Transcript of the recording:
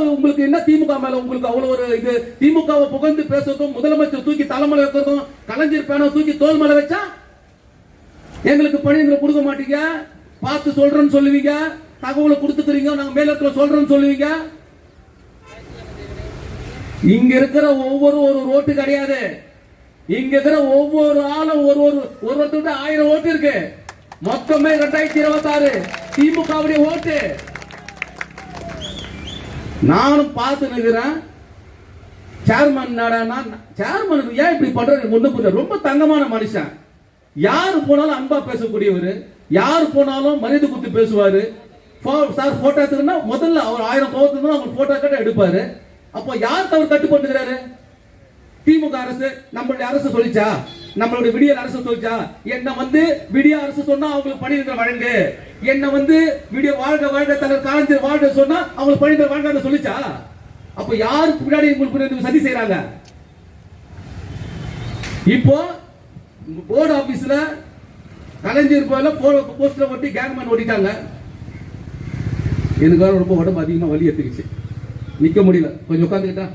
உங்களுக்கு என்ன திமுக மேல உங்களுக்கு அவ்வளவு ஒரு இது? திமுகவை புகழ்ந்து பேசுறதும் முதலமைச்சர் தூக்கி தலைமலை வைக்கிறதும் கலைஞர் பேனை தூக்கி தோல் மேல வச்சா? எங்களுக்கு பணிங்களை கொடுக்க மாட்டீங்க. பார்த்து சொல்றேன்னு சொல்லுவீங்க. தகவலை கொடுத்துக்கிறீங்க. நாங்க மேலத்துல சொல்றோம்னு சொல்லுவீங்க. இங்க இருக்கிற ஒவ்வொரு ஒரு ரோட்டு கிடையாது. இங்க இருக்கிற ஒவ்வொரு ஆளும் ஒரு ஒரு ஒரு ஒருத்தர் ஆயிரம் ஓட்டு இருக்கு. மொத்தமே ரெண்டாயிரத்தி இருபத்தி ஆறு திமுகவுடைய ஓட்டு. நானும் பார்த்து நிற்கிறேன் சேர்மன் நாடானா சேர்மனுக்கு ஏன் இப்படி பண்றது ஒண்ணு புரியல. ரொம்ப தங்கமான மனுஷன். யாரு போனாலும் அன்பா பேசக்கூடியவர். யாரு போனாலும் மரியாதை குத்து பேசுவாரு. சார் போட்டோ எடுத்துக்கன்னா முதல்ல அவர் ஆயிரம் கோவத்துல அவர் போட்டோ கட்ட எடுப்பாரு. அப்போ யார் தவறு கட்டுப்பட்டுக்கிறாரு திமுக அரசு நம்மளுடைய அரசு சொல்லிச்சா? நம்மளுடைய விடியல் அரசு சொல்லிச்சா என்ன வந்து விடிய அரசு சொன்னா அவங்களுக்கு பணியிட வழங்கு. என்ன வந்து விடிய வாழ்க வாழ்க தலைவர் காலஞ்சர் வாழ்க சொன்னா அவங்களுக்கு பணியிட வாழ்க்கை சொல்லிச்சா? அப்ப யாருக்கு பின்னாடி உங்களுக்கு சதி செய்யறாங்க இப்போ போர்டு ஆபீஸ்ல கலைஞர் போல போஸ்டர் ஒட்டி கேங்மேன் ஓட்டிட்டாங்க எனக்கு வேற ரொம்ப உடம்பு அதிகமா வலி எடுத்துக்கிச்சு நிக்க முடியல. கொஞ்சம் உட்காந்துக்கிட்டா